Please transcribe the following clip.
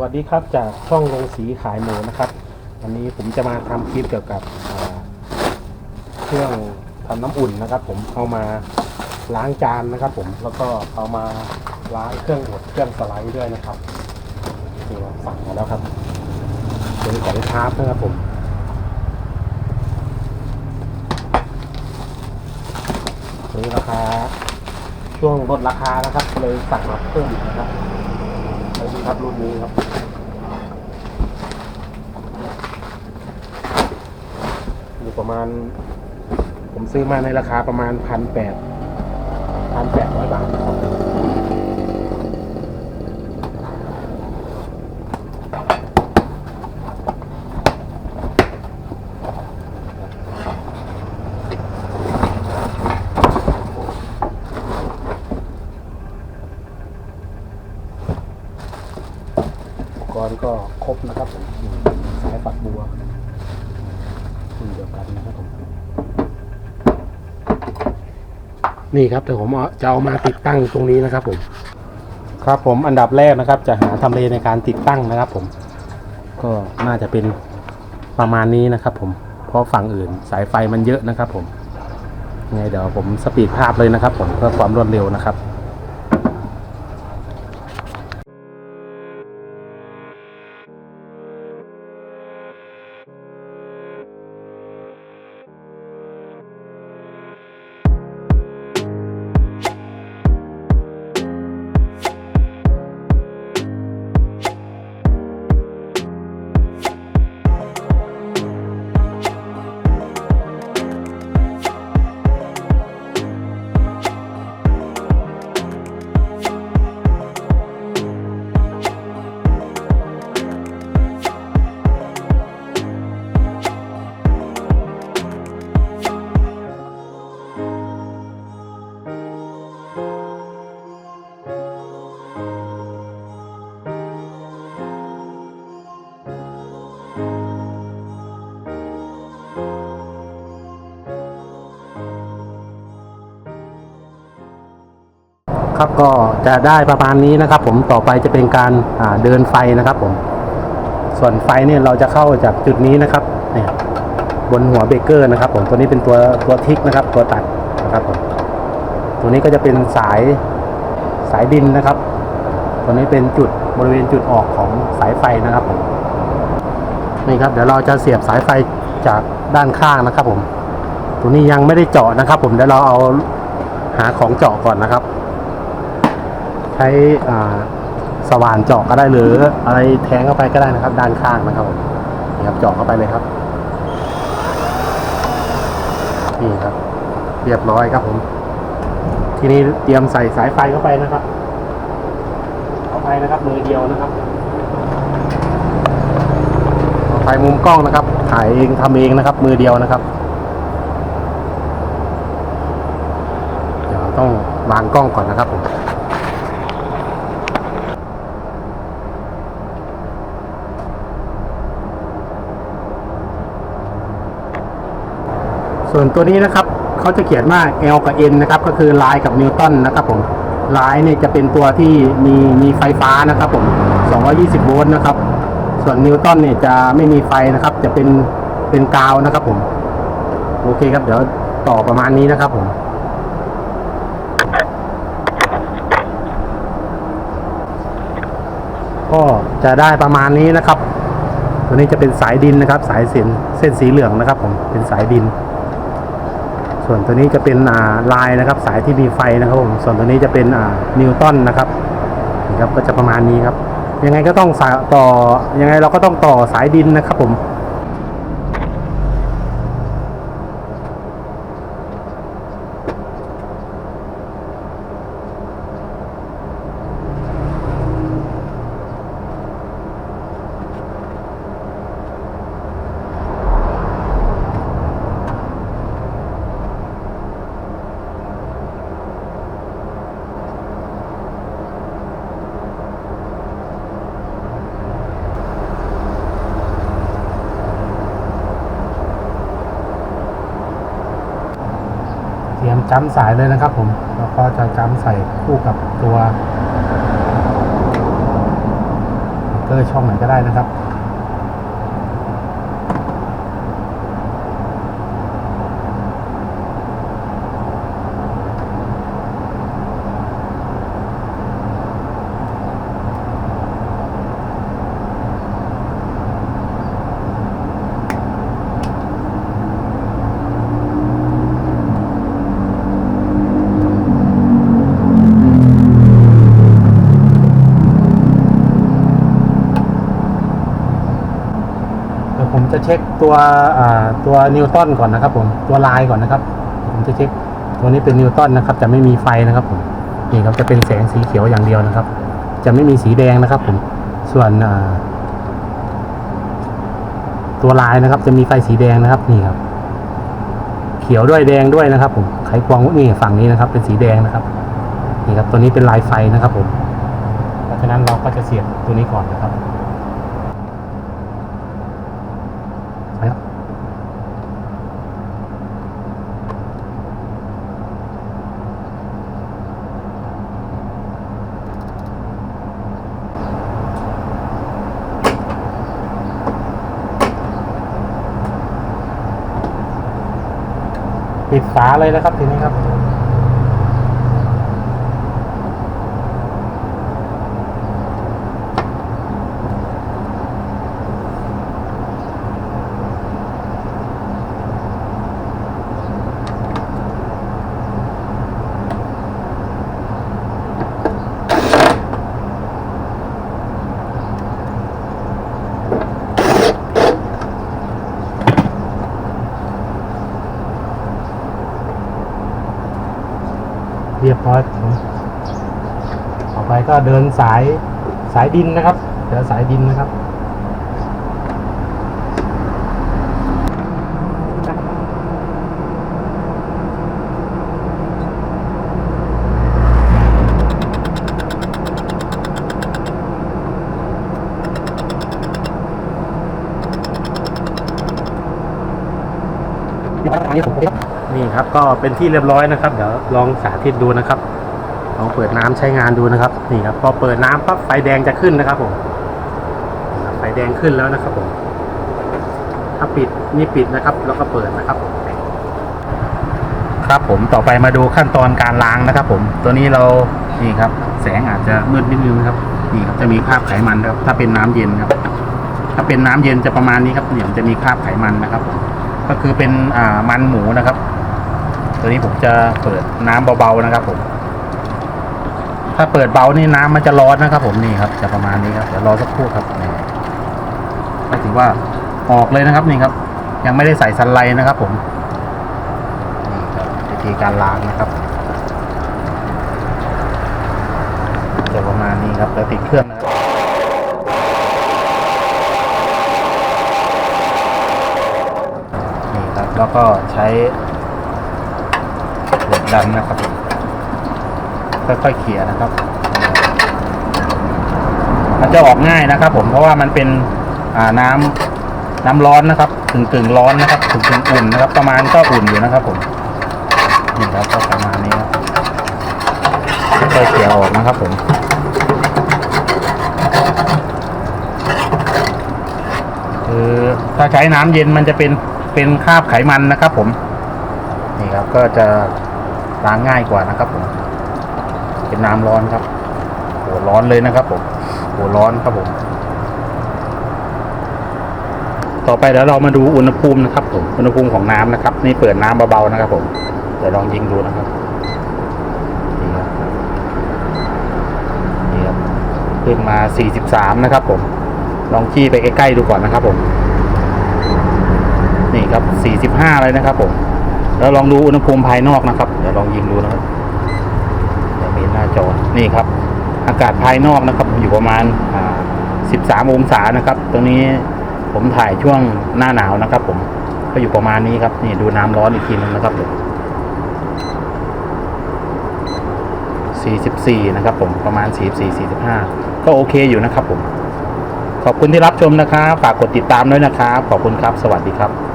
วัสดีครับจากช่องลงสีขายหมูนะครับ วันนี้ผมจะมาทำคลิปเกี่ยวกับเครื่องทำน้ำอุ่นนะครับ ผมเอามาล้างจานนะครับ ผมแล้วก็เอามาล้างเครื่องบดเครื่องสไลด์ด้วยนะครับนี่เราสั่งมาแล้วครับเป็นของชาร์ปนะครับผมนี้ราคาช่วงลดราคานะครับเลยสั่งมาเพิ่มอีกนะครับ ครับรุ่นนี้ครับอยู่ประมาณ ผมซื้อมาในราคาประมาณพันแปดพันแปดร้อยบาทครับอุป ก็ครบนะครับผมสายฝักบัวรุ่นเดียวกันนะครับผมนี่ครับเดี๋ยวผมจะเอามาติดตั้งตรงนี้นะครับผมครับผมอันดับแรกนะครับ จะหาทำเลในการติดตั้งนะครับ ผม ก็น่าจะเป็นประมาณนี้นะครับ ผมเพราะฝั่งอื่นสายไฟมันเยอะนะครับ ผมไงเดี๋ยวผมสปีดภาพเลยนะครับ ผมเพื่อความรวดเร็วนะครับ ครับก็จะได้ประมาณนี้นะครับ ผมต่อไปจะเป็นการเดินไฟนะครับ ผม ส่วนไฟเนี่ยเราจะเข้าจากจุดนี้นะครับเนี่ยบนหัวเบรเกอร์นะครับ ผมตัวนี้เป็นตัวตัวทิกนะครับ ตัวตัดนะครับผมตัวนี้ก็จะเป็นสายสายดินนะครับ ตัวนี้เป็นจุดบริเวณจุดออกของสายไฟนะครับผมนี่ครับเดี๋ยวเราจะเสียบสายไฟจากด้านข้างนะครับ ผม ตัวนี้ยังไม่ได้เจาะนะครับ ผมเดี๋ยวเราเอาหาของเจาะก่อนนะครับ ใช้สว่านเจาะก็ได้หรืออะไรแทงเข้าไปก็ได้นะครับ ด้านข้างนะครับผมนี่ครับเจาะเข้าไปเลยครับนี่ครับ เรียบร้อยครับผม ทีนี้เตรียมใส่สายไฟเข้าไปนะครับ เข้าไปนะครับมือเดียวนะครับเอาไฟมุมกล้องนะครับ ถ่ายเองทำเองนะครับ มือเดียวนะครับ เดี๋ยวต้องวางกล้องก่อนนะครับผม ส่วนตัวนี้นะครับเขาจะเขียนว่า L กับ N นะครับ ก็คือไลน์กับนิวตันนะครับผมไลน์เนี่ยจะเป็นตัวที่มีมีไฟฟ้านะครับผม 220 โวลต์นะครับ ส่วนนิวตันเนี่ยจะไม่มีไฟนะครับ จะเป็นเป็นกาวนะครับผม โอเคครับ เดี๋ยวต่อประมาณนี้นะครับผมก็จะได้ประมาณนี้นะครับ ตัวนี้จะเป็นสายดินนะครับ สายเส้นเส้นสีเหลืองนะครับผม เป็นสายดิน ส่วนตัวนี้จะเป็นลายนะครับสายที่มีไฟนะครับผมส่วนตัวนี้จะเป็นนิวตันนะครับนี่ครับก็จะประมาณนี้ครับยังไงก็ต้องสายต่อยังไงเราก็ต้องต่อสายดินนะครับผม จ้ำสายเลยนะครับผมแล้วก็จะจ้ำใส่คู่กับตัวเกออร์ช่องไหนก็ได้นะครับ ผมจะเช็คตัวตัวนิวตันก่อนนะครับ ผมตัวลายก่อนนะครับ ผมจะเช็คตัวนี้เป็นนิวตันนะครับจะไม่มีไฟนะครับผมนี่ครับจะเป็นแสงสีเขียวอย่างเดียวนะครับ จะไม่มีสีแดงนะครับ ผมส่วนตัวลายนะครับ จะมีไฟสีแดงนะครับนี่ครับ เขียวด้วยแดงด้วยนะครับ ผมไขควงนี่ฝั่งนี้นะครับ เป็นสีแดงนะครับนี่ครับตัวนี้เป็นลายไฟนะครับ ผม เพราะฉะนั้นเราก็จะเสียบตัวนี้ก่อนนะครับ ไปครับปิด ฝาเลยนะครับทีนี้ครับ เรียบร้อยต่อไปก็เดินสายสายดินนะครับเดินสายดินนะครับ ครับ ก็เป็นที่เรียบร้อยนะครับ เดี๋ยวลองสาธิตดูนะครับลองเปิดน้ำใช้งานดูนะครับนี่ครับพอเปิดน้ำปั๊บไฟแดงจะขึ้นนะครับผมไฟแดงขึ้นแล้วนะครับผมถ้าปิดนี่ปิดนะครับ แล้วก็เปิดนะครับผมครับผมต่อไปมาดูขั้นตอนการล้างนะครับ ผม ตัวนี้เรานี่ครับ แสงอาจจะมืดนิดนึงนะครับนี่ครับจะมีคราบไขมันนะครับ ถ้าเป็นน้ำเย็นครับ ถ้าเป็นน้ำเย็นจะประมาณนี้ครับเนี่ยมันจะมีคราบไขมันนะครับผมก็คือเป็นอ่ามันหมูนะครับ ตัวนี้ผมจะเปิดน้ำเบาๆนะครับผม ถ้าเปิดเบานี่น้ำมันจะร้อนนะครับ ผมนี่ครับ จะประมาณนี้ครับเดี๋ยวรอสักครู่ครับนี่ก็ถือว่าออกเลยนะครับนี่ครับ ยังไม่ได้ใส่สันไลนะครับ ผมนี่ครับวิธีการล้างนะครับจะประมาณนี้ครับแล้วติดเครื่องนะครับนี่ครับแล้วก็ใช้ ดันนะครับค่อยๆเขี่ยนะครับ มันจะออกง่ายนะครับ ผมเพราะว่ามันเป็นอ่าน้ำน้ำร้อนนะครับกึ่งกึ่งๆร้อนนะครับกึ่งกึ่งๆอุ่นนะครับ ประมาณก็อุ่นอยู่นะครับ ผมนี่ครับก็ประมาณนี้ครับค่อยๆเขี่ยออกนะครับ ผมคือถ้าใช้น้ำเย็นมันจะเป็นเป็นคราบไขมันนะครับ ผมนี่ครับก็จะ ล้างง่ายกว่านะครับผมเป็นน้ำร้อนครับโหร้อนเลยนะครับผมโหร้อนครับผม ต่อไปเดี๋ยวเรามาดูอุณหภูมินะครับผมอุณหภูมิของน้ำนะครับ นี่เปิดน้ำเบาๆนะครับผมเดี๋ยวลองยิงดูนะครับนี่ครับนี่ครับขึ้นมา 43 นะครับผม ลองขี้ไปใกล้ๆดูก่อนนะครับผม นี่ครับ 45 เลยนะครับผม แล้วลองดูอุณหภูมิภายนอกนะครับ เดี๋ยวลองยิงดูนะครับเดี๋ยวมีหน้าจอ นี่ครับ อากาศภายนอกนะครับ อยู่ประมาณอ่า13 องศานะครับ ตรงนี้ผมถ่ายช่วงหน้าหนาวนะครับ ผม ก็อยู่ประมาณนี้ครับ นี่ดูน้ำร้อนอีกทีนึงนะครับผม44 นะครับ ผม ประมาณ 44 45 ก็โอเคอยู่นะครับผม ขอบคุณที่รับชมนะครับ ฝากกดติดตามด้วยนะครับ ขอบคุณครับ สวัสดีครับ